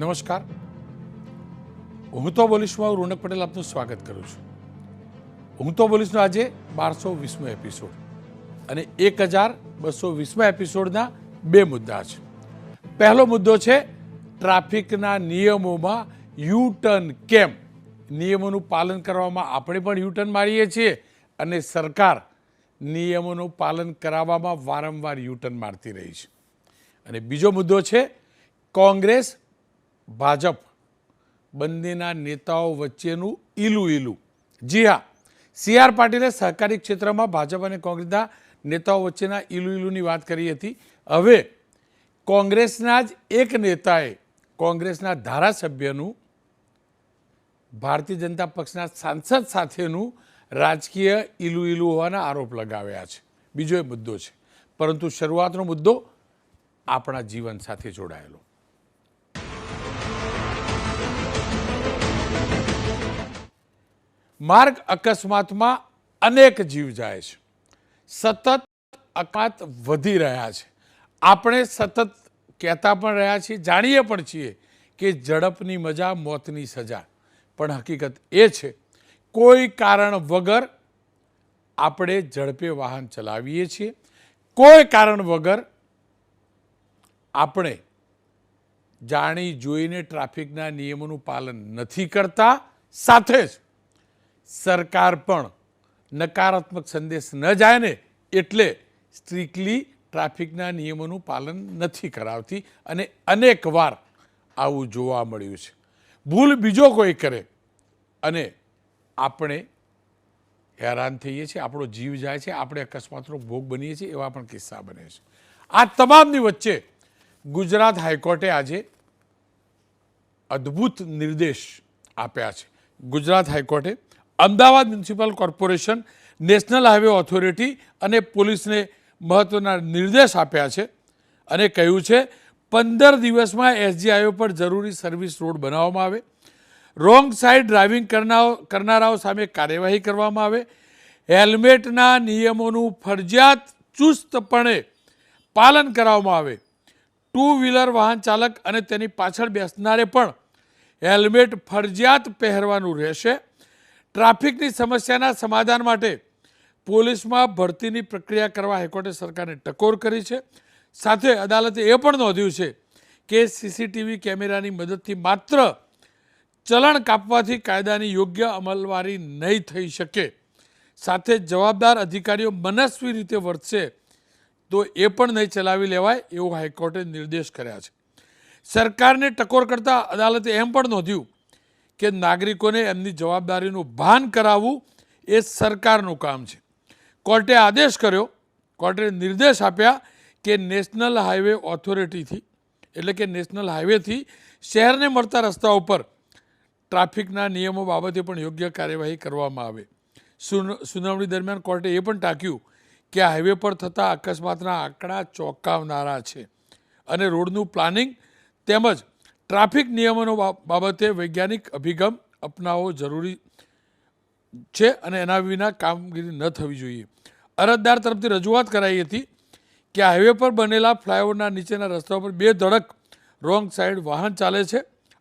નમસ્કાર. હું તો બોલીશમાં હું રોનક પટેલ આપનું સ્વાગત કરું છું. હું તો બોલીશનો આજે બારસો વીસમો એપિસોડ અને એક હજાર બસો વીસમા એપિસોડના બે મુદ્દા છે. પહેલો મુદ્દો છે ટ્રાફિકના નિયમોમાં યુ ટર્ન કેમ? નિયમોનું પાલન કરવામાં આપણે પણ યુ ટર્ન મારીએ છીએ અને સરકાર નિયમોનું પાલન કરાવવામાં વારંવાર યુ ટર્ન મારતી રહી છે. અને બીજો મુદ્દો છે કોંગ્રેસ ભાજપ બંનેના નેતાઓ વચ્ચેનું ઈલું ઈલું. જી હા, સી આર પાટીલે સહકારી ક્ષેત્રમાં ભાજપ અને કોંગ્રેસના નેતાઓ વચ્ચેના ઈલું ઈલુંની વાત કરી હતી. હવે કોંગ્રેસના જ એક નેતાએ કોંગ્રેસના ધારાસભ્યનું, ભારતીય જનતા પક્ષના સાંસદ સાથેનું રાજકીય ઈલું ઈલું હોવાના આરોપ લગાવ્યા છે. બીજો એ મુદ્દો છે. પરંતુ શરૂઆતનો મુદ્દો આપણા જીવન સાથે જોડાયેલો. માર્ગ અકસ્માતમાં અનેક જીવ જાય છે. સતત અકસ્માત વધી રહ્યા છે. આપણે સતત કહેતા પણ રહ્યા છીએ, જાણીએ પણ છીએ કે ઝડપની મજા મોતની સજા. પણ હકીકત એ છે, કોઈ કારણ વગર આપણે ઝડપે વાહન ચલાવીએ છીએ. કોઈ કારણ વગર આપણે જાણી જોઈને ટ્રાફિકના નિયમોનું પાલન નથી કરતા. સાથે જ સરકાર પણ નકારાત્મક સંદેશ ન જાય ને એટલે સ્ટ્રિકલી ટ્રાફિકના નિયમોનું પાલન નથી કરાવતી અને અનેક વાર આવું જોવા મળ્યું છે. ભૂલ બીજો કોઈ કરે અને આપણે હેરાન થઈએ છીએ, આપણો જીવ જાય છે, આપણે અકસ્માતનો ભોગ બનીએ છીએ, એવા પણ કિસ્સા બને છે. આ તમામની વચ્ચે ગુજરાત હાઈકોર્ટે આજે અદ્ભુત નિર્દેશ આપ્યા છે. ગુજરાત હાઈકોર્ટે Ahmedabad municipal corporation, national highway authority અને પોલીસને મહત્વના નિર્દેશ આપ્યા છે અને કહ્યું છે, પંદર દિવસમાં એસજીઆઈઓ પર જરૂરી સર્વિસ રોડ બનાવવામાં આવે. રોંગ સાઈડ ડ્રાઇવિંગ કરનારો કરનારાઓ સામે કાર્યવાહી કરવામાં આવે. હેલ્મેટના નિયમોનું ફરજિયાત ચુસ્તપણે પાલન કરાવવામાં આવે. ટુ વ્હીલર વાહન ચાલક અને તેની પાછળ બેસનારે પણ હેલ્મેટ ફરજિયાત પહેરવાનું રહેશે. ટ્રાફિકની સમસ્યાના સમાધાન માટે પોલીસમાં ભરતીની પ્રક્રિયા કરવા હાઈકોર્ટે સરકારને ટકોર કરી છે. સાથે અદાલતે એ પણ નોંધ્યું છે કે સીસીટીવી કેમેરાની મદદથી માત્ર ચલણ કાપવાથી કાયદાની યોગ્ય અમલવારી નહીં થઈ શકે. સાથે જવાબદાર અધિકારીઓ મનસ્વી રીતે વર્તશે તો એ પણ નહીં ચલાવી લેવાય એવું હાઈકોર્ટે નિર્દેશ કર્યા છે. સરકારને ટકોર કરતાં અદાલતે એમ પણ નોંધ્યું કે નાગરિકોને એમની જવાબદારીનું ભાન કરાવવું એ સરકારનું કામ છે. કોર્ટે આદેશ કર્યો, કોર્ટે નિર્દેશ આપ્યા કે નેશનલ હાઈવે ઓથોરિટીથી, એટલે કે નેશનલ હાઈવેથી શહેરને મળતા રસ્તા ઉપર ટ્રાફિકના નિયમો બાબતે પણ યોગ્ય કાર્યવાહી કરવામાં આવે. સુન- સુનાવણી દરમિયાન કોર્ટે એ પણ ટાંક્યું કે હાઈવે પર થતા અકસ્માતના આંકડા ચોંકાવનારા છે અને રોડનું પ્લાનિંગ તેમજ ટ્રાફિક નિયમોનો બાબતે વૈજ્ઞાનિક અભિગમ અપનાવવો જરૂરી છે અને એના વિના કામગીરી ન થવી જોઈએ. અરજદાર તરફથી રજૂઆત કરાઈ હતી કે હાઈવે પર બનેલા ફ્લાયઓવરના નીચેના રસ્તાઓ પર બે ધડક રોંગ સાઈડ વાહન ચાલે છે.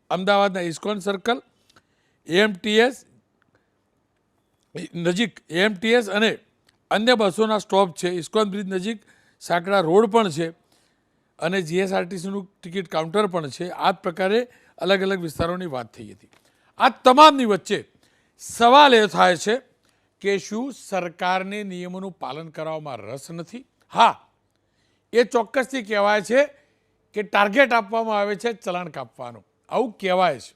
અમદાવાદના ઇસ્કોન સર્કલ, એએમટીએસ નજીક એએમટીએસ અને અન્ય બસોના સ્ટોપ છે. ઇસ્કોન બ્રિજ નજીક સાંકડા રોડ પણ છે. અને જીએસઆરટીસીનું ટિકિટ કાઉન્ટર પણ છે. આ જ પ્રકારે અલગ અલગ વિસ્તારોની વાત થઈ હતી. આ તમામની વચ્ચે સવાલ એ થાય છે કે શું સરકારને નિયમોનું પાલન કરવામાં રસ નથી? હા, એ ચોક્કસથી કહેવાય છે કે ટાર્ગેટ આપવામાં આવે છે ચલણ કાપવાનું. આવું કહેવાય છે.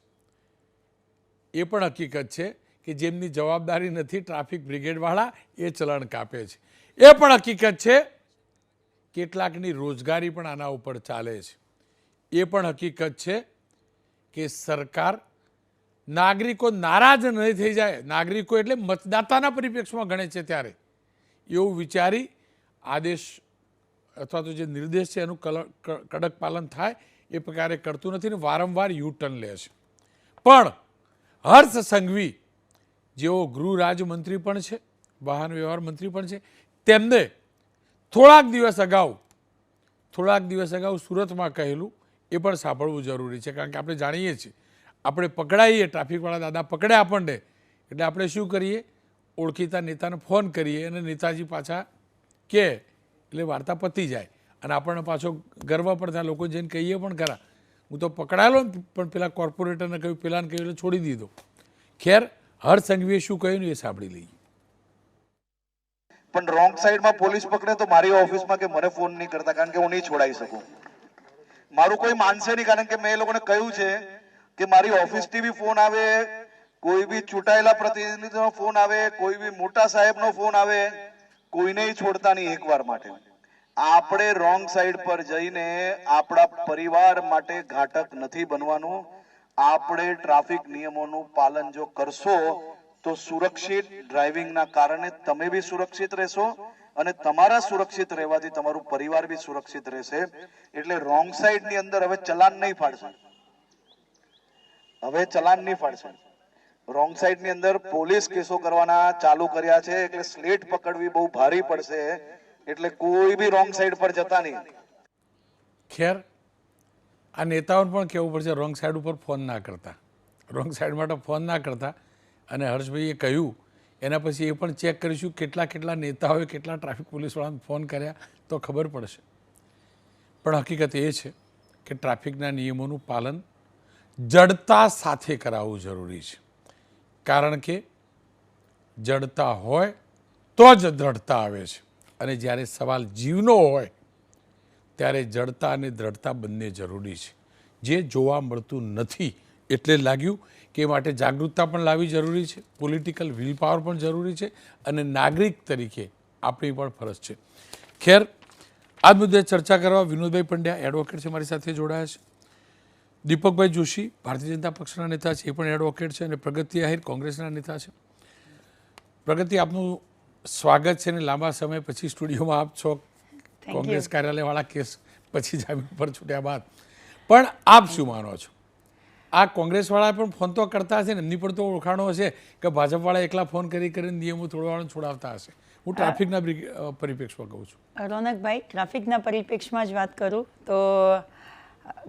એ પણ હકીકત છે કે જેમની જવાબદારી નથી ટ્રાફિક બ્રિગેડવાળા, એ ચલણ કાપે છે. એ પણ હકીકત છે કેટલાકની રોજગારી પણ આના ઉપર ચાલે છે. એ પણ હકીકત છે કે સરકાર નાગરિકો નારાજ નહીં થઈ જાય. નાગરિકો એટલે મતદાતાના પરિપ્રેક્ષમાં ગણે છે ત્યારે. એવું વિચારી આદેશ અથવા તો જે નિર્દેશ છે એનું કડક પાલન થાય એ પ્રકારે કરતું નથી ને વારંવાર યુ ટર્ન લે છે. પણ હર્ષ સંઘવી જેઓ ગૃહ રાજ્યમંત્રી પણ છે, વાહન વ્યવહાર મંત્રી પણ છે, તેમને થોડાક દિવસ અગાઉ, થોડાક દિવસ અગાઉ સુરતમાં કહેલું, એ પણ સાંભળવું જરૂરી છે, કારણ કે આપણે જાણીએ છીએ. આપણે પકડાઈએ, ટ્રાફિકવાળા દાદા પકડે આપણને. એટલે આપણે શું કરીએ? ઓળખીતા નેતાને ફોન કરીએ અને નેતાજી પાછા કે, એટલે વાર્તા પતી જાય. અને આપણને પાછો ગર્વ પણ થાય લોકો જઈને કહીએ પણ ખરા. હું તો પકડાયેલો ને, પણ પેલા કોર્પોરેટરને કહ્યું, પેલાને કહ્યું, એટલે છોડી દીધો. ખેર, હર સંઘવીએ શું કહ્યું એ સાંભળી લઈએ. પણ રોંગ સાઈડમાં પોલીસ પકડે તો મારી ઓફિસમાં કે મને ફોન નહીં કરતા, કારણ કે હું નહીં છોડાઈ શકું. મારું કોઈ માનશે નહીં, કારણ કે મેં એ લોકોને કહ્યું છે કે મારી ઓફિસથી બી ફોન આવે, કોઈ બી ચૂંટાયેલા પ્રતિનિધિનો ફોન આવે, કોઈ બી મોટા સાહેબનો ફોન આવે, કોઈને છોડતા નહીં એકવાર માટે. આપણે રોંગ સાઈડ પર જઈને આપણા પરિવાર માટે ઘાતક નથી બનવાનું. આપણે ટ્રાફિક નિયમોનું પાલન જો કરશો તો સુરક્ષિત ડ્રાઇવિંગના કારણે તમે બી સુરક્ષિત રહેશો અને તમારા સુરક્ષિત રહેવાથી તમારું પરિવાર બી સુરક્ષિત રહેશે. એટલે રોંગ સાઈડની અંદર હવે ચલાન નહીં ફાડશે. હવે ચલાન નહીં ફાડશે. રોંગ સાઈડની અંદર પોલીસ કેસો કરવાના ચાલુ કર્યા છે, એટલે સ્લેટ પકડવી બહુ ભારી પડશે, એટલે કોઈ બી રોંગ સાઈડ પર જતા નહીં. ખેર, આ નેતાઓને પણ કહેવું પડશે રોંગ સાઈડ ઉપર ફોન ના કરતા. રોંગ સાઈડ માટે ફોન ના કરતા. અને હર્ષભાઈએ કહ્યું, એના પછી એ પણ ચેક કરીશું કેટલા કેટલા નેતાઓએ કેટલા ટ્રાફિક પોલીસવાળાને ફોન કર્યા તો ખબર પડશે. પણ હકીકત એ છે કે ટ્રાફિકના નિયમોનું પાલન જડતા સાથે કરાવવું જરૂરી છે. કારણ કે જડતા હોય તો જ દ્રઢતા આવે છે. અને જ્યારે સવાલ જીવનો હોય, ત્યારે જડતા અને દ્રઢતા બંને જરૂરી છે. જે જોવા મળતું નથી એટલે લાગ્યું કે માટે જાગૃતતા પણ લાવવી જરૂરી છે પોલિટિકલ વિલ પાવર પણ જરૂરી છે અને નાગરિક તરીકે આપણી પણ ફરજ છે. ખેર આ મુદ્દે ચર્ચા કરવા વિનોદભાઈ પંડ્યા એડવોકેટ છે મારી સાથે જોડાયા છે. દીપકભાઈ જોશી ભારતીય જનતા પક્ષના નેતા છે એ પણ એડવોકેટ છે અને પ્રગતિ આહિર કોંગ્રેસના નેતા છે. પ્રગતિ આપનું સ્વાગત છે અને લાંબા સમય પછી સ્ટુડિયોમાં આપ છો. કોંગ્રેસ કાર્યાલયવાળા કેસ પછી જામીન પર છૂટ્યા બાદ. પણ આપ શું માનો છો? આ કોંગ્રેસવાળા પણ ફોન તો કરતા હશે ને એમની પણ તો ઓળખાણો હશે કે ભાજપવાળા એકલા ફોન કરી કરીને નિયમો તોડવાળાને છોડાવતા હશે. હું ટ્રાફિકના પરિપ્રેક્ષમાં કહું છું. રોનકભાઈ ટ્રાફિકના પરિપ્રેક્ષમાં જ વાત કરું તો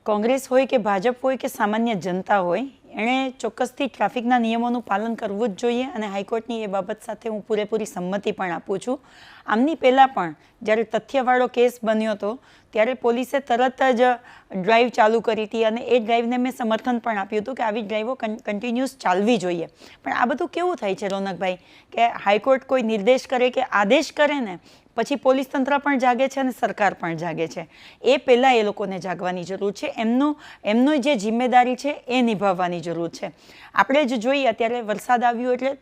કોંગ્રેસ હોય કે ભાજપ હોય કે સામાન્ય જનતા હોય, એણે ચોક્કસથી ટ્રાફિકના નિયમોનું પાલન કરવું જ જોઈએ અને હાઈકોર્ટની એ બાબત સાથે હું પૂરેપૂરી સંમતિ પણ આપું છું. આમની પહેલાં પણ જ્યારે તથ્યવાળો કેસ બન્યો હતો, ત્યારે પોલીસે તરત જ ડ્રાઈવ ચાલુ કરી હતી અને એ ડ્રાઈવને મેં સમર્થન પણ આપ્યું હતું કે આવી ડ્રાઈવો કન્ટિન્યુઅસ ચાલવી જોઈએ. પણ આ બધું કેવું થાય છે રોનકભાઈ? કે હાઈકોર્ટ કોઈ નિર્દેશ કરે કે આદેશ કરે ને પછી પોલીસ તંત્ર પણ જાગે છે અને સરકાર પણ જાગે છે. એ પહેલાં એ લોકોને જાગવાની જરૂર છે. એમનું એમનું જે જિમ્મેદારી છે એ નિભાવવાની જરૂર છે. આપણે જ જોઈએ અત્યારે વરસાદ આવ્યો એટલે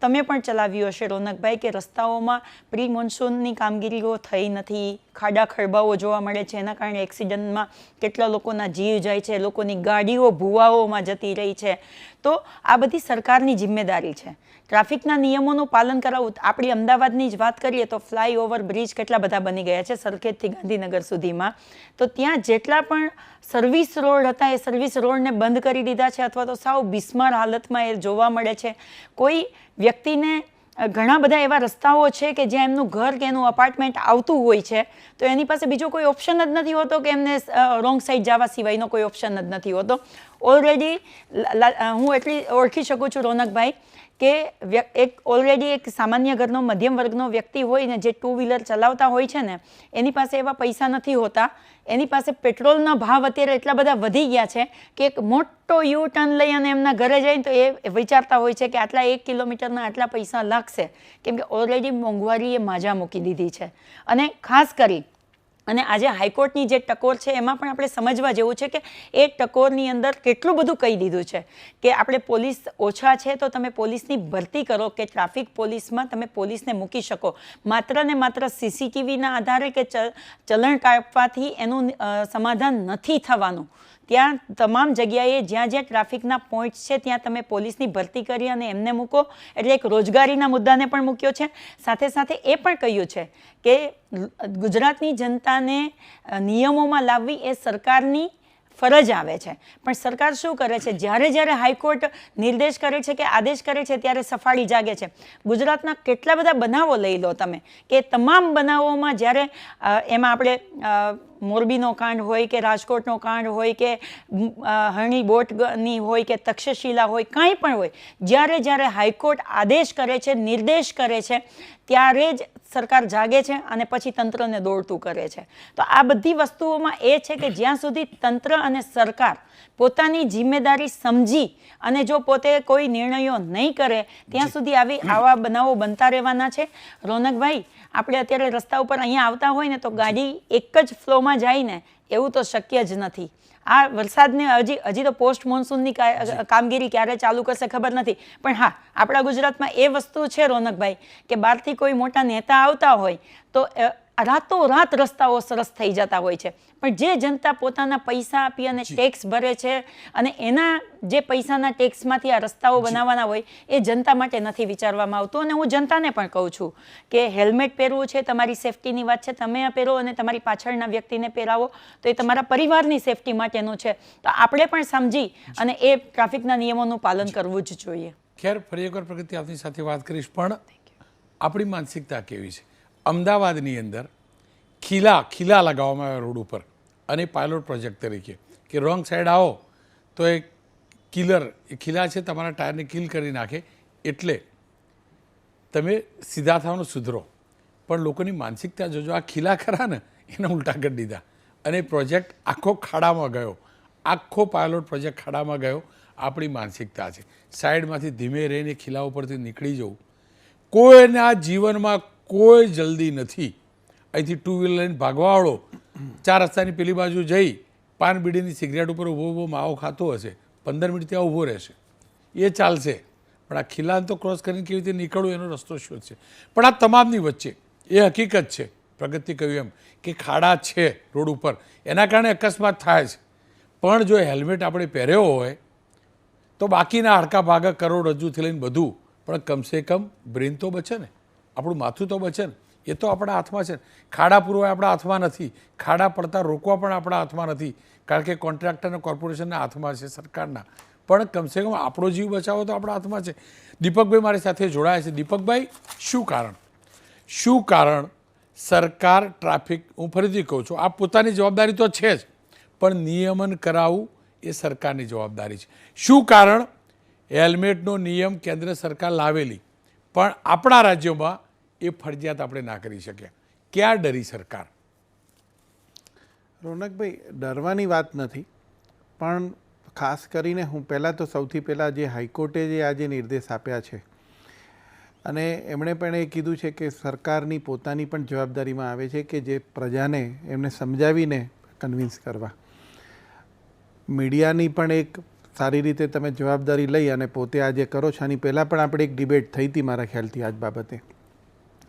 તમે પણ ચલાવ્યું હશે, રોનકભાઈ, કે રસ્તાઓમાં પ્રી મોન્સૂનની કામગીરીઓ થઈ નથી. ખાડા ખરબાઓ જોવા મળે છે. એના કારણે એક્સિડન્ટમાં કેટલા લોકોના જીવ જાય છે. લોકોની ગાડીઓ ભૂવાઓમાં જતી રહી છે. તો આ બધી સરકારની જિમ્મેદારી છે. ટ્રાફિકના નિયમોનું પાલન કરાવવું, આપણી અમદાવાદની જ વાત કરીએ તો ફ્લાયઓવર બ્રિજ કેટલા બધા બની ગયા છે સરખેજથી ગાંધીનગર સુધીમાં. તો ત્યાં જેટલા પણ સર્વિસ રોડ હતા એ સર્વિસ રોડને બંધ કરી દીધા છે અથવા તો સાવ બિસ્માર હાલતમાં એ જોવા મળે છે. કોઈ વ્યક્તિને ઘણા બધા એવા રસ્તાઓ છે કે જ્યાં એમનું ઘર કે એનું અપાર્ટમેન્ટ આવતું હોય છે, તો એની પાસે બીજો કોઈ ઓપ્શન જ નથી હોતો કે એમને રોંગ સાઈડ જવા સિવાયનો કોઈ ઓપ્શન જ નથી હોતો. ઓલરેડી હું એટલી ઓળખી શકું છું, રોનકભાઈ, કે એક ઓલરેડી એક સામાન્ય ઘરનો, મધ્યમ વર્ગનો વ્યક્તિ હોય ને જે ટુ વ્હીલર ચલાવતા હોય છે ને, એની પાસે એવા પૈસા નથી હોતા. એની પાસે પેટ્રોલના ભાવ અત્યારે એટલા બધા વધી ગયા છે કે એક મોટો યુ ટર્ન લઈ અને એમના ઘરે જઈને તો એ વિચારતા હોય છે કે આટલા એક કિલોમીટરના આટલા પૈસા લાગશે. કેમ કે ઓલરેડી મોંઘવારીએ માજા મૂકી દીધી છે. અને ખાસ કરી અને આજે હાઈકોર્ટની જે ટકોર છે, એમાં પણ આપણે સમજવા જેવું છે કે એ ટકોરની અંદર કેટલું બધું કહી દીધું છે કે આપણે પોલીસ ઓછા છે તો તમે પોલીસની ભરતી કરો કે ટ્રાફિક પોલીસમાં તમે પોલીસને મૂકી શકો. માત્ર ને માત્ર સીસીટીવીના આધારે કે ચલણ કાપવાથી એનું સમાધાન નથી થવાનું. ત્યાં તમામ જગ્યાએ જ્યાં જ્યાં ટ્રાફિકના પોઈન્ટ છે, ત્યાં તમે પોલીસની ભરતી કરી અને એમને મૂકો. એટલે એક રોજગારીના મુદ્દાને પણ મૂક્યો છે. સાથે સાથે એ પણ કહ્યું છે કે ગુજરાતની જનતાને નિયમોમાં લાવવી એ સરકારની ફરજ આવે છે. પણ સરકાર શું કરે છે? જ્યારે જ્યારે હાઈકોર્ટ નિર્દેશ કરે છે કે આદેશ કરે છે, ત્યારે સફાળી જાગે છે. ગુજરાતના કેટલા બધા બનાવો લઈ લો તમે કે તમામ બનાવોમાં જ્યારે એમાં આપણે મોરબીનો કાંડ હોય કે રાજકોટનો કાંડ હોય કે હરણી બોટની હોય કે તક્ષશિલા હોય, કાંઈ પણ હોય, જ્યારે જ્યારે હાઈકોર્ટ આદેશ કરે છે, નિર્દેશ કરે છે ત્યારે જ સરકાર જાગે છે અને પછી તંત્રને દોડતું કરે છે. તો આ બધી વસ્તુઓમાં એ છે કે જ્યાં સુધી તંત્ર અને સરકાર પોતાની જિમ્મેદારી સમજી અને જો પોતે કોઈ નિર્ણયો નહીં કરે ત્યાં સુધી આવી આવા બનાવો બનતા રહેવાના છે. રોનકભાઈ આપણે અત્યારે રસ્તા ઉપર અહીંયા આવતા હોય ને તો ગાડી એક જ ફ્લોમાં જાય ને એવું તો શક્ય જ નથી. આ વરસાદને હજી હજી તો પોસ્ટ મોન્સૂનની કામગીરી ક્યારે ચાલુ કરશે ખબર નથી. પણ હા આપણા ગુજરાતમાં એ વસ્તુ છે રોનકભાઈ કે બહારથી કોઈ મોટા નેતા આવતા હોય તો રાતોરાત રસ્તાઓ સરસ થઈ જતા હોય છે. પણ જે જનતા પોતાના પૈસા આપી અને ટેક્સ ભરે છે અને એના જે પૈસાના ટેક્સમાંથી આ રસ્તાઓ બનાવવાના હોય એ જનતા માટે નથી વિચારવામાં આવતું. અને હું જનતાને પણ કહું છું કે હેલ્મેટ પહેરવું છે તમારી સેફટીની વાત છે તમે પહેરો અને તમારી પાછળના વ્યક્તિને પહેરાવો તો એ તમારા પરિવારની સેફટી માટેનું છે. તો આપણે પણ સમજી અને એ ટ્રાફિકના નિયમોનું પાલન કરવું જ જોઈએ. ખેર ફરી એકવાર પ્રગતિ આપની સાથે વાત કરીશ પણ આપણી માનસિકતા કેવી છે? અમદાવાદની અંદર ખીલા ખીલા લગાવવામાં આવ્યા રોડ ઉપર. અને પાયલોટ પ્રોજેક્ટ તરીકે કે રોંગ સાઈડ આવો તો એ કિલર એ ખીલા છે તમારા ટાયરને કિલ કરી નાખે એટલે તમે સીધા થવાનું સુધરો. પણ લોકોની માનસિકતા જોજો, આ ખીલા ખરા ને, એને ઉલટા કરી દીધા. અને પ્રોજેક્ટ આખો ખાડામાં ગયો. આખો પાયલોટ પ્રોજેક્ટ ખાડામાં ગયો. આપણી માનસિકતા છે. સાઈડમાંથી ધીમે રહીને ખીલા ઉપરથી નીકળી જવું. કોઈના જીવનમાં કોઈ જલ્દી નથી. અહીંથી ટુ વ્હીલર લઈને ભાગવાવાળો ચાર રસ્તાની પેલી બાજુ જઈ, પાન બીડીની સિગરેટ ઉપર ઊભો ઊભો માવો ખાતો હશે. પંદર મિનિટ ત્યાં ઊભો રહેશે. એ ચાલશે. પણ આ ખીલાન તો ક્રોસ કરીને કેવી રીતે નીકળવું એનો રસ્તો શોધશે પણ આ તમામની વચ્ચે એ હકીકત છે, પ્રગતિ કહ્યું એમ, કે ખાડા છે રોડ ઉપર. એના કારણે અકસ્માત થાય છે. પણ જો હેલ્મેટ આપણે પહેર્યો હોય, તો બાકીના હાડકા ભાગા કરોડરજ્જુથી લઈને બધું. પણ કમસે કમ બ્રેન તો બચે ને. આપણું માથું તો બચે ને. એ તો આપણા હાથમાં છે ખાડા પૂરવા આપણા હાથમાં નથી. ખાડા પડતા રોકવા પણ આપણા હાથમાં નથી. કારણ કે કોન્ટ્રાક્ટર અને કોર્પોરેશનના હાથમાં છે સરકારના. પણ કમસે કમ આપણો જીવ બચાવો તો આપણા હાથમાં છે. દીપકભાઈ મારી સાથે જોડાયા છે. દીપકભાઈ, શું કારણ? શું કારણ? સરકાર ટ્રાફિક, હું ફરીથી કહું છું, આ પોતાની જવાબદારી તો છે જ. પણ નિયમન કરાવવું એ સરકારની જવાબદારી છે. શું કારણ? હેલ્મેટનો નિયમ કેન્દ્ર સરકાર લાવેલી. પણ આપણા રાજ્યોમાં એ ફરજિયાત આપણે ના કરી શકીએ. ક્યાં ડરી સરકાર? રોનકભાઈ, ડરવાની વાત નથી, પણ ખાસ કરીને હું પહેલાં તો સૌથી પહેલાં જે હાઈકોર્ટે જે આજે નિર્દેશ આપ્યા છે, અને એમણે પણ એ કીધું છે કે સરકારની પોતાની પણ જવાબદારીમાં આવે છે કે જે પ્રજાને એમને સમજાવીને કન્વિન્સ કરવા. મીડિયાની પણ એક સારી રીતે તમે જવાબદારી લઈ અને પોતે આજે કરો છો, આની પહેલાં પણ આપણે એક ડિબેટ થઈ હતી મારા ખ્યાલથી આજ બાબતે.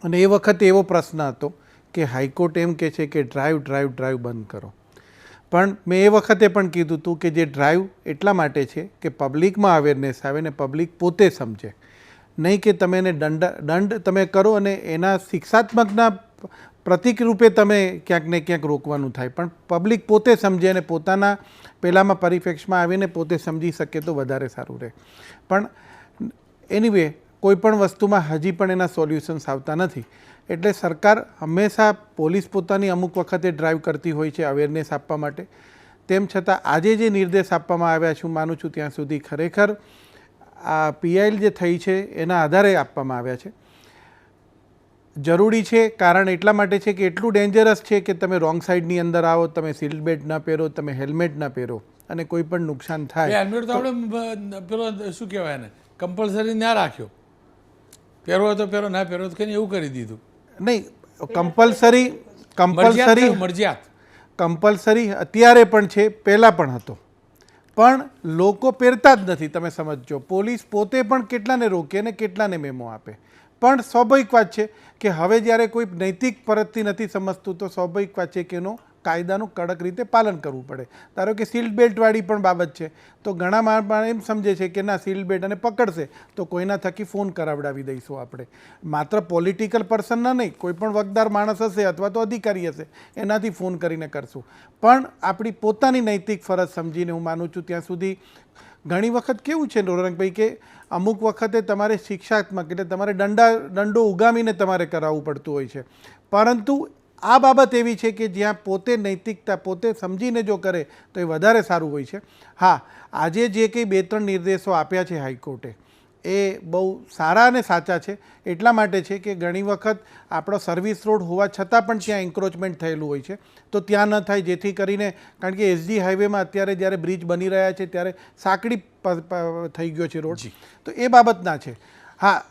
અને એ વખતે એવો પ્રશ્ન હતો કે હાઈકોર્ટ એમ કહે છે કે ડ્રાઈવ ડ્રાઈવ ડ્રાઈવ બંધ કરો. પણ મેં એ વખતે પણ કીધું હતું કે જે ડ્રાઈવ એટલા માટે છે કે પબ્લિકમાં અવેરનેસ આવે ને પબ્લિક પોતે સમજે. નહીં કે તમે એને દંડ દંડ તમે કરો અને એના શિક્ષાત્મકના પ્રતિક રૂપે તમે ક્યાંક ને ક્યાંક રોકવાનું થાય. પણ પબ્લિક પોતે સમજે અને પોતાના પહેલાંમાં પરિપ્રેક્ષમાં આવીને પોતે સમજી શકે તો વધારે સારું રહે. પણ એનીવે કોઈ પણ વસ્તુમાં હજી પણ એના સોલ્યુશન્સ આવતા નથી. એટલે સરકાર હંમેશા પોલીસ પોતાની અમુક વખતે ડ્રાઈવ કરતી હોય છે અવેરનેસ આપવા માટે. તેમ છતાં આજે જે નિર્દેશ આપવામાં આવ્યા છે હું માનું છું ત્યાં સુધી ખરેખર આ પીઆઈએલ જે થઈ છે એના આધારે આપવામાં આવ્યા છે. જરૂરી છે કારણ એટલા માટે છે કે એટલું ડેન્જરસ છે કે તમે રોંગ સાઈડની અંદર આવો તમે સીટ બેલ્ટ ના પહેરો તમે હેલ્મેટ ના પહેરો અને કોઈ પણ નુકસાન થાય હેલ્મેટ તો આપણે પેલો શું કહેવાય કમ્પલસરી ના રાખ્યો. પહેરવો તો પહેરો ના પહેરો તો કઈ એવું કરી દીધું. નહીં કમ્પલસરી કમ્પલસરી મરજિયાત કમ્પલસરી અત્યારે પણ છે પહેલાં પણ હતો. પણ લોકો પહેરતા જ નથી તમે સમજજો. પોલીસ પોતે પણ કેટલાને રોકે ને કેટલાને મેમો આપે. પણ સ્વાભાવિક વાત છે કે હવે જ્યારે કોઈ નૈતિક પરતથી નથી સમજતું તો સ્વાભાવિક વાત છે કે એનું કાયદાનું કડક રીતે પાલન કરવું પડે. ધારો કે સીલ્ડ બેલ્ટવાળી પણ બાબત છે, તો ઘણા માણસ એમ સમજે છે કે ના સીટ બેલ્ટ અને પકડશે, તો કોઈના થકી ફોન કરાવડાવી દઈશું આપણે. માત્ર પોલિટિકલ પર્સનના નહીં, કોઈ પણ વકદાર માણસ હશે અથવા તો અધિકારી હશે, એનાથી ફોન કરીને કરશું. પણ આપણી પોતાની નૈતિક ફરજ સમજીને હું માનું છું, ત્યાં સુધી ઘણી વખત કેવું છે નોરંગભાઈ કે અમુક વખતે તમારે શિક્ષાત્મક એટલે તમારે દંડા, દંડો ઉગામીને તમારે કરાવવું પડતું હોય છે. પરંતુ આ બાબત એવી છે કે જ્યાં પોતે નૈતિકતા પોતે સમજીને જો કરે તો એ વધારે સારું હોય છે. હા આજે જે કંઈ બે ત્રણ નિર્દેશો આપ્યા છે હાઈકોર્ટે એ બહુ સારા અને સાચા છે. એટલા માટે છે કે ઘણી વખત આપણો સર્વિસ રોડ હોવા છતાં પણ ત્યાં એન્ક્રોચમેન્ટ થયેલું હોય છે. તો ત્યાં ન થાય જેથી કરીને કારણ કે એસજી હાઈવેમાં અત્યારે જ્યારે બ્રિજ બની રહ્યા છે ત્યારે સાંકડી થઈ ગયો છે રોડ. તો એ બાબતના છે. હા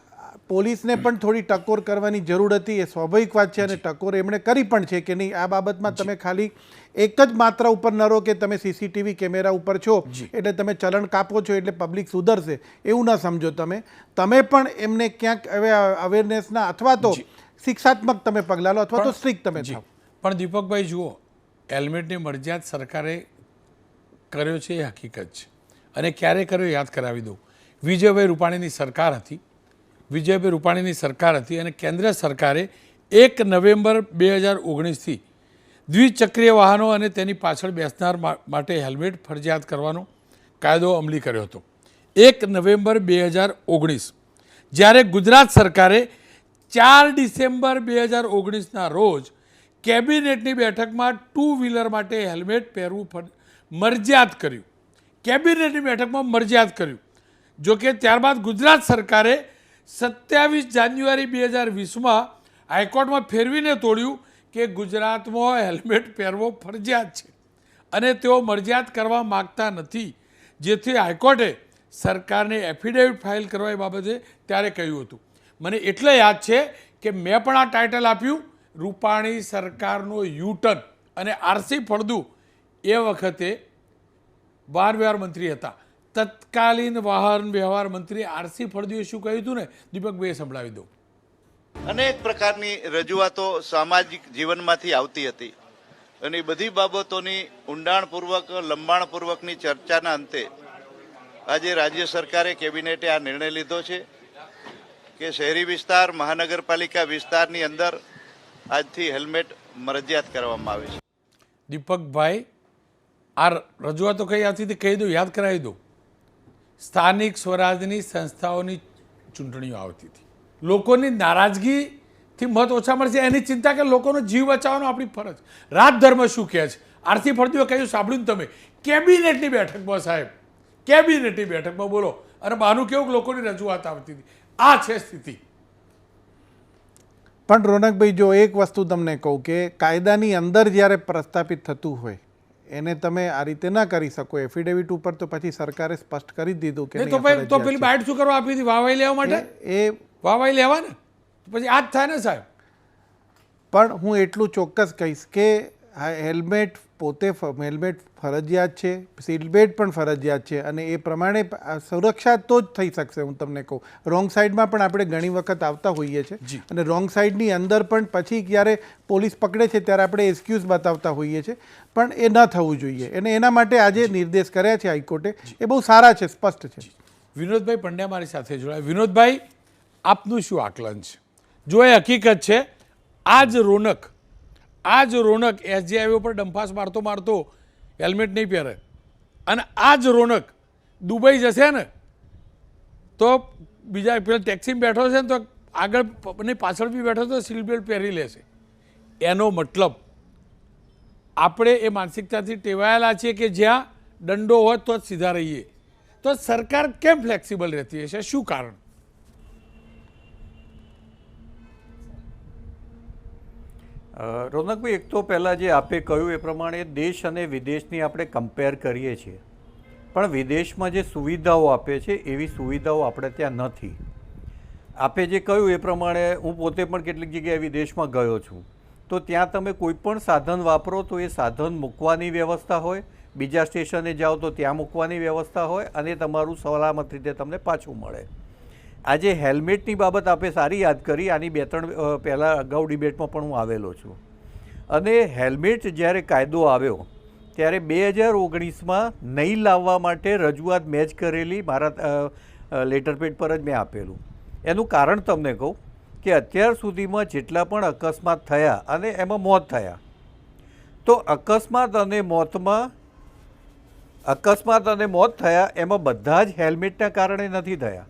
પોલીસને પણ થોડી ટકોર કરવાની જરૂર હતી એ સ્વાભાવિક વાત છે અને ટકોર એમણે કરી પણ છે કે નહીં આ બાબતમાં તમે ખાલી એક જ માત્રા ઉપર ન રહો કે તમે સીસીટીવી કેમેરા ઉપર છો એટલે તમે ચલણ કાપો છો એટલે પબ્લિક સુધરશે એવું ના સમજો તમે. તમે પણ એમને ક્યાંક હવે અવેરનેસના અથવા તો શિક્ષાત્મક તમે પગલાં લો અથવા તો સ્ટ્રિક્ટ તમે જી. પણ દીપકભાઈ જુઓ હેલ્મેટની મરજિયાત સરકારે કર્યો છે એ હકીકત છે. અને ક્યારે કર્યો યાદ કરાવી દઉં. વિજયભાઈ રૂપાણીની સરકાર હતી. વિજયભાઈ રૂપાણીની સરકાર હતી અને કેન્દ્ર સરકારે એક નવેમ્બર બે હજાર ઓગણીસથી દ્વિચક્રીય વાહનો અને તેની પાછળ બેસનાર માટે હેલ્મેટ ફરજિયાત કરવાનો કાયદો અમલી કર્યો હતો. એક નવેમ્બર બે હજાર ઓગણીસ, જ્યારે ગુજરાત સરકારે ચાર ડિસેમ્બર બે હજાર ઓગણીસના રોજ કેબિનેટની બેઠકમાં ટુ વ્હીલર માટે હેલ્મેટ પહેરવું મરજિયાત કર્યું. કેબિનેટની બેઠકમાં મરજિયાત કર્યું. જોકે ત્યારબાદ ગુજરાત સરકારે સત્યાવીસ જાન્યુઆરી બે હજાર વીસમાં હાઈકોર્ટમાં ફેરવીને તોડ્યું કે ગુજરાતમાં હેલ્મેટ પહેરવો ફરજિયાત છે અને તેઓ મરજિયાત કરવા માગતા નથી. જેથી હાઈકોર્ટે સરકારને એફિડેવિટ ફાઇલ કરવા એ બાબતે ત્યારે કહ્યું હતું. મને એટલે યાદ છે કે મેં પણ આ ટાઇટલ આપ્યું, રૂપાણી સરકારનો યુટર્ન. અને આરસી ફળદુ એ વખતે બાર વ્યવહાર મંત્રી હતા. તત્કાલીન વાહન વ્યવહાર મંત્રી આરસી ફળદુએ શું કહ્યું હતું ને? દીપકભાઈએ સંભળાવી દઉં અનેક પ્રકારની રજૂઆતો સામાજિક જીવનમાંથી આવતી હતી. અને એ બધી બાબતોની ઊંડાણપૂર્વક લંબાણપૂર્વકની ચર્ચાના અંતે આજે રાજ્ય સરકારે કેબિનેટે આ નિર્ણય લીધો છે કે શહેરી વિસ્તાર મહાનગરપાલિકા વિસ્તારની અંદર આજથી હેલ્મેટ મરજિયાત કરવામાં આવે છે. દીપકભાઈ આ રજૂઆતો કઈ આવતી કહી દઉં યાદ કરાવી દઉં સ્થાનિક સ્વરાજની સંસ્થાઓની ચૂંટણીઓ આવતી હતી. લોકોની નારાજગીથી મત ઓછા મળશે એની ચિંતા કે લોકોનો જીવ બચાવવાનો આપણી ફરજ. રાજધર્મ શું કહે છે? આરતી ફળદુએ કહ્યું, સાંભળ્યું તમે? કેબિનેટની બેઠકમાં સાહેબ, કેબિનેટની બેઠકમાં બોલો. અને બહાનું કેવું લોકોની રજૂઆત આવતી હતી. આ છે સ્થિતિ. પણ રોનકભાઈ, જો એક વસ્તુ તમને કહું કે કાયદાની અંદર જ્યારે પ્રસ્થાપિત થતું હોય એને તમે આ રીતે ના કરી શકો. એફિડેવિટ ઉપર તો પછી સરકારે સ્પષ્ટ કરી દીધું કે નહીં તો ભાઈ તો પેલી. બાઇટ શું કરવા આપી હતી? વાવાઈ લેવા માટે? એ વાવાઈ લેવા ને પછી આ જ થાય ને સાહેબ? પણ હું એટલું ચોક્કસ કહીશ કે આ હેલ્મેટ પોતે હેલ્મેટ ફરજિયાત છે સીટ પણ ફરજિયાત છે અને એ પ્રમાણે સુરક્ષા તો જ થઈ શકશે હું તમને કહું. રોંગ સાઈડમાં પણ આપણે ઘણી વખત આવતા હોઈએ છીએ અને રોંગ સાઈડની અંદર પણ પછી જ્યારે પોલીસ પકડે છે ત્યારે આપણે એક્સક્યુઝ બતાવતા હોઈએ છીએ પણ એ ન થવું જોઈએ અને એના માટે આજે નિર્દેશ કર્યા છે હાઈકોર્ટે. એ બહુ સારા છે સ્પષ્ટ છે. વિનોદભાઈ પંડ્યા મારી સાથે જોડાયા. વિનોદભાઈ આપનું શું આકલન છે? જો એ હકીકત છે આ જ રોનક આ જ રોનક એસજી હાઈવે પર ડંફાસ મારતો મારતો હેલ્મેટ નહીં પહેરે. અને આ જ રોનક દુબઈ જશે ને, તો બીજા પેલા ટેક્સીમાં બેઠો છે ને, તો આગળ ને પાછળ બી બેઠો તો સીટ બેલ્ટ પહેરી લેશે એનો મતલબ આપણે એ માનસિકતાથી ટેવાયેલા છીએ કે જ્યાં દંડો હોય તો જ સીધા રહીએ. તો સરકાર કેમ ફ્લેક્સિબલ રહેતી હશે? શું કારણ? રોનકભાઈ, એક તો પહેલાં જે આપે કહ્યું એ પ્રમાણે દેશ અને વિદેશની આપણે કમ્પેર કરીએ છીએ. પણ વિદેશમાં જે સુવિધાઓ આપે છે, એવી સુવિધાઓ આપણે ત્યાં નથી. આપે જે કહ્યું એ પ્રમાણે હું પોતે પણ કેટલીક જગ્યાએ વિદેશમાં ગયો છું. તો ત્યાં તમે કોઈ પણ સાધન વાપરો તો એ સાધન મૂકવાની વ્યવસ્થા હોય. બીજા સ્ટેશને જાઓ તો ત્યાં મૂકવાની વ્યવસ્થા હોય અને તમારું સલામત રીતે તમને પાછું મળે. આજે હેલ્મેટની બાબત આપે સારી યાદ કરી. આની બે ત્રણ પહેલાં અગાઉ ડિબેટમાં પણ હું આવેલો છું. અને હેલ્મેટ જ્યારે કાયદો આવ્યો, ત્યારે બે હજાર ઓગણીસમાં નહીં લાવવા માટે રજૂઆત મેં જ કરેલી. મારા લેટરપેડ પર જ મેં આપેલું. એનું કારણ તમને કહું કે અત્યાર સુધીમાં જેટલા પણ અકસ્માત થયા અને એમાં મોત થયા, તો અકસ્માત અને મોતમાં, અકસ્માત અને મોત થયા એમાં બધા જ હેલ્મેટના કારણે નથી થયા.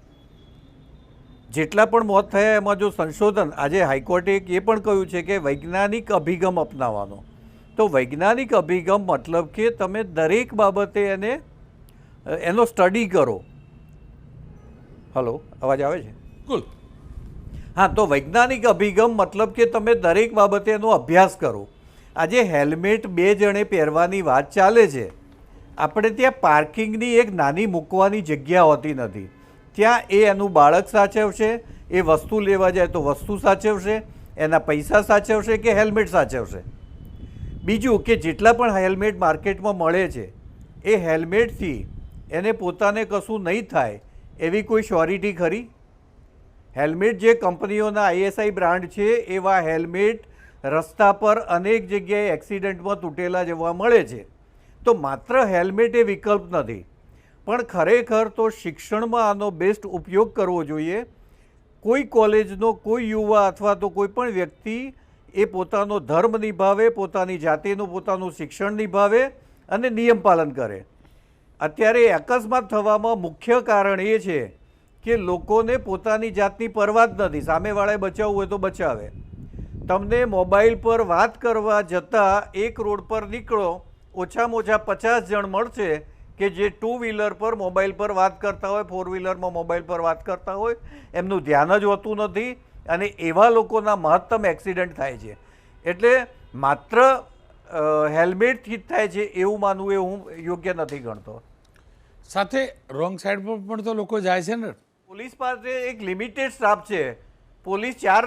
જેટલા પણ મોત થયા એમાં જો સંશોધન આજે હાઈકોર્ટે એ પણ કહ્યું છે કે વૈજ્ઞાનિક અભિગમ અપનાવવાનો. તો વૈજ્ઞાનિક અભિગમ મતલબ કે તમે દરેક બાબતે એને એનો સ્ટડી કરો. હલો અવાજ આવે છે? બિલકુલ. હા તો વૈજ્ઞાનિક અભિગમ મતલબ કે તમે દરેક બાબતે એનો અભ્યાસ કરો. આજે હેલ્મેટ બે જણે પહેરવાની વાત ચાલે છે. આપણે ત્યાં પાર્કિંગની એક નાની મૂકવાની જગ્યા હોતી નથી. ત્યાં એ એનું બાળક સાચવશે, એ વસ્તુ લેવા જાય તો વસ્તુ સાચવશે, એના પૈસા સાચવશે કે હેલ્મેટ સાચવશે? બીજું કે જેટલા પણ હેલ્મેટ માર્કેટમાં મળે છે, એ હેલ્મેટથી એને પોતાને કશું નહીં થાય એવી કોઈ શ્યોરિટી ખરી? હેલ્મેટ જે કંપનીઓના આઈએસઆઈ બ્રાન્ડ છે, એવા હેલ્મેટ રસ્તા પર અનેક જગ્યાએ એક્સિડન્ટમાં તૂટેલા જોવા મળે છે. તો માત્ર હેલ્મેટ એ વિકલ્પ નથી. પણ ખરેખર તો શિક્ષણમાં આનો બેસ્ટ ઉપયોગ કરવો જોઈએ. કોઈ કોલેજનો, કોઈ યુવા અથવા તો કોઈ પણ વ્યક્તિ એ પોતાનો ધર્મ નિભાવે, પોતાની જાતિનું, પોતાનું શિક્ષણ નિભાવે અને નિયમ પાલન કરે. અત્યારે અકસ્માત થવામાં મુખ્ય કારણ એ છે કે લોકોને પોતાની જાતની પરવા જ નથી. સામેવાળાએ બચાવવું હોય તો બચાવે. તમને મોબાઈલ પર વાત કરવા જતાં એક રોડ પર નીકળો, ઓછામાં ઓછા પચાસ જણ મળશે કે જે ટુ વ્હીલર પર મોબાઈલ પર વાત કરતા હોય ફોર વ્હીલરમાં મોબાઈલ પર વાત કરતા હોય એમનું ધ્યાન જ હોતું નથી અને એવા લોકોના મહત્તમ એક્સિડન્ટ થાય છે. એટલે માત્ર હેલ્મેટથી જ થાય છે એવું માનવું એ હું યોગ્ય નથી ગણતો. સાથે રોંગ સાઈડ પર પણ તો લોકો જાય છે ને. પોલીસ પાસે એક લિમિટેડ સ્ટાફ છે. પોલીસ ચાર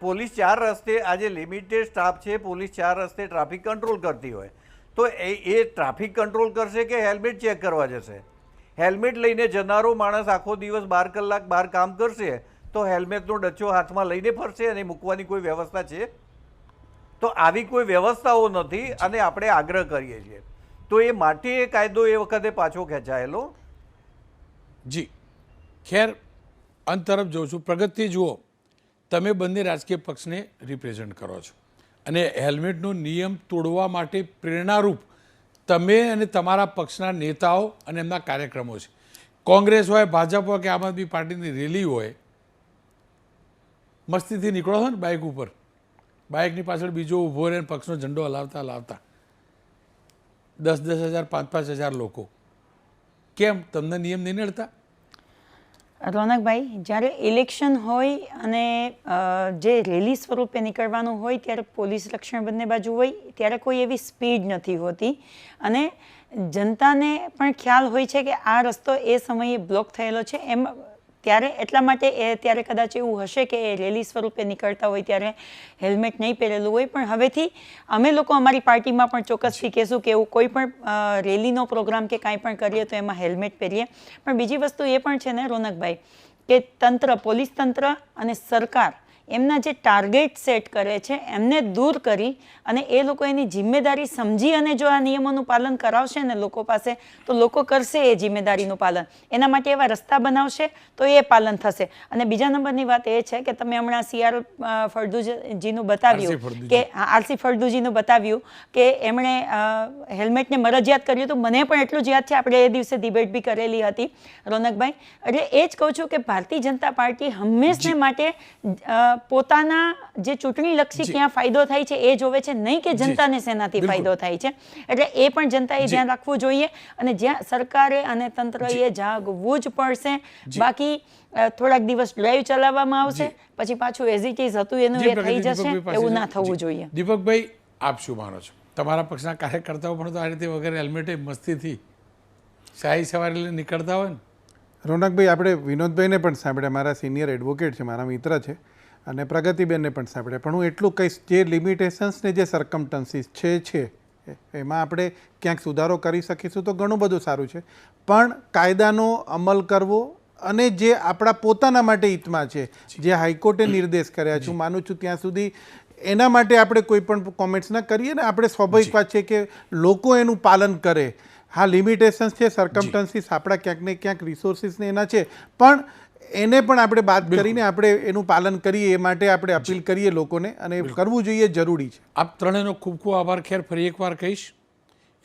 પોલીસ ચાર રસ્તે આજે લિમિટેડ સ્ટાફ છે પોલીસ ચાર રસ્તે ટ્રાફિક કંટ્રોલ કરતી હોય. તો એ એ ટ્રાફિક કંટ્રોલ કરશે કે હેલ્મેટ ચેક કરવા જશે? હેલ્મેટ લઈને જનારો માણસ આખો દિવસ બાર કલાક બહાર કામ કરશે, તો હેલ્મેટનો ડચ્ચો હાથમાં લઈને ફરશે અને મૂકવાની કોઈ વ્યવસ્થા છે? તો આવી કોઈ વ્યવસ્થાઓ નથી અને આપણે આગ્રહ કરીએ છીએ. તો એ માટે એ કાયદો એ વખતે પાછો ખેંચાયેલો? જી. ખેર, અંત તરફ જોઉં છું. પ્રગતિ, જુઓ. તમે બંને રાજકીય પક્ષને રિપ્રેઝેન્ટ કરો છો. અને હેલ્મેટનો નિયમ તોડવા માટે પ્રેરણારૂપ તમે અને તમારા પક્ષના નેતાઓ અને એમના કાર્યક્રમો છે. કોંગ્રેસ હોય, ભાજપ હોય કે આમ આદમી પાર્ટીની રેલી હોય, મસ્તીથી નીકળો છો ને બાઇક ઉપર. બાઇકની પાછળ બીજો ઊભો રહે પક્ષનો ઝંડો હલાવતા હલાવતા. દસ દસ હજાર, પાંચ પાંચ હજાર લોકો. કેમ? તમને નિયમ નહીં નડતા? રોનકભાઈ, જ્યારે ઇલેક્શન હોય અને જે રેલી સ્વરૂપે નીકળવાનું હોય ત્યારે પોલીસ રક્ષણ બંને બાજુ હોય, ત્યારે કોઈ એવી સ્પીડ નથી હોતી. અને જનતાને પણ ખ્યાલ હોય છે કે આ રસ્તો એ સમયે બ્લોક થયેલો છે. એમ ત્યારે એટલા માટે એ ત્યારે કદાચ એવું હશે કે એ રેલી સ્વરૂપે નીકળતા હોય ત્યારે હેલ્મેટ નહીં પહેરેલું હોય. પણ હવેથી અમે લોકો અમારી પાર્ટીમાં પણ ચોક્કસથી કહેશું કે એવું કોઈ પણ રેલીનો પ્રોગ્રામ કે કાંઈ પણ કરીએ તો એમાં હેલ્મેટ પહેરીએ. પણ બીજી વસ્તુ એ પણ છે ને રોનકભાઈ, કે તંત્ર, પોલીસ તંત્ર અને સરકાર એમના જે ટાર્ગેટ સેટ કરે છે એમને દૂર કરી અને એ લોકો એની જિમ્મેદારી સમજી અને જો આ નિયમોનું પાલન કરાવશે ને લોકો પાસે તો લોકો કરશે એ જિમ્મેદારીનું પાલન. એના માટે એવા રસ્તા બનાવશે તો એ પાલન થશે. અને બીજા નંબરની વાત એ છે કે તમે હમણાં સીઆર ફળદુજીનું બતાવ્યું કે આરસી ફળદુજીનું બતાવ્યું કે એમણે હેલ્મેટને મરજિયાત કર્યું હતું. મને પણ એટલું જ યાદ છે આપણે એ દિવસે ડિબેટ બી કરેલી હતી રોનકભાઈ. એટલે એ જ કહું છું કે ભારતીય જનતા પાર્ટી હંમેશને માટે પોતાના જે ચૂંટણીલક્ષી. ક્યાં ફાયદો થાય છે એ જોવે છે નહીં કે. જનતાને શેનાથી. ફાયદો થાય છે. એટલે એ પણ જનતાએ. ધ્યાન રાખવું જોઈએ અને જ્યાં સરકારે અને તંત્રએ જાગવું જ પડશે બાકી થોડાક દિવસ ડ્રાઈવ ચલાવવામાં આવશે પછી પાછું એઝ ઇટ ઇઝ હતું એનું એ થઈ જશે એવું ના થવું જોઈએ. દીપકભાઈ આપ શું માનો છો? તમારા પક્ષના કાર્યકર્તાઓ પણ તો આ રીતે વગર હેલ્મેટે મસ્તીથી શાહી સવારી લઈને નીકળતા હોય ને? રોનકભાઈ આપણે વિનોદભાઈને પણ સાંભળ્યા. મારા સિનિયર એડવોકેટ છે મારા મિત્ર છે. અને પ્રગતિબેનને પણ સાંભળ્યા. પણ હું એટલું કહીશ જે લિમિટેશન્સ ને જે સરકમટન્સીસ છે છે એમાં આપણે ક્યાંક સુધારો કરી શકીશું તો ઘણું બધું સારું છે. પણ કાયદાનો અમલ કરવો અને જે આપણા પોતાના માટે હિતમાં છે જે હાઈકોર્ટે નિર્દેશ કર્યા છે હું માનું છું ત્યાં સુધી એના માટે આપણે કોઈ પણ કોમેન્ટ્સ ના કરીએ ને આપણે સ્વાભાવિક વાત છે કે લોકો એનું પાલન કરે. હા લિમિટેશન્સ છે સરકમટન્સીસ આપણા ક્યાંક ને ક્યાંક રિસોર્સિસને એના છે. પણ એને પણ આપણે બાદ કરીને આપણે એનું પાલન કરીએ એ માટે આપણે અપીલ કરીએ લોકોને અને કરવું જોઈએ જરૂરી છે. આપ ત્રણેયનો ખૂબ ખૂબ આભાર. ખેર ફરી એકવાર કહીશ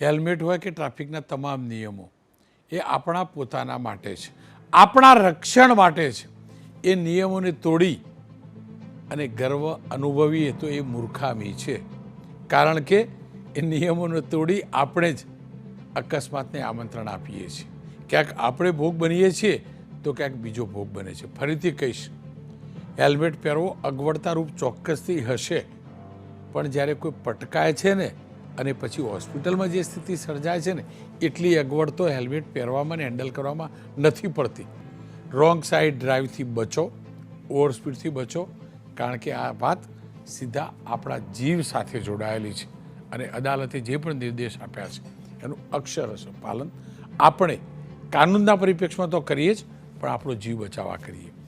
હેલ્મેટ હોય કે ટ્રાફિકના તમામ નિયમો એ આપણા પોતાના માટે છે. આપણા રક્ષણ માટે છે. એ નિયમોને તોડી અને ગર્વ અનુભવીએ તો એ મૂર્ખામી છે. કારણ કે એ નિયમોને તોડી આપણે જ અકસ્માતને આમંત્રણ આપીએ છીએ. ક્યાંક આપણે ભોગ બનીએ છીએ તો ક્યાંક બીજો ભોગ બને છે. ફરીથી કહીશ, હેલ્મેટ પહેરવો અગવડતારૂપ ચોક્કસથી હશે, પણ જ્યારે કોઈ પટકાય છે ને અને પછી હોસ્પિટલમાં જે સ્થિતિ સર્જાય છે ને, એટલી અગવડ તો હેલ્મેટ પહેરવામાં ને હેન્ડલ કરવામાં નથી પડતી. રોંગ સાઈડ ડ્રાઈવથી બચો, ઓવર સ્પીડથી બચો, કારણ કે આ વાત સીધા આપણા જીવ સાથે જોડાયેલી છે અને અદાલતે જે પણ નિર્દેશ આપ્યા છે, એનું અક્ષરશ પાલન. આપણે કાનૂનના પરિપ્રેક્ષમાં તો કરીએ જ પણ આપણો જીવ બચાવવા કરીએ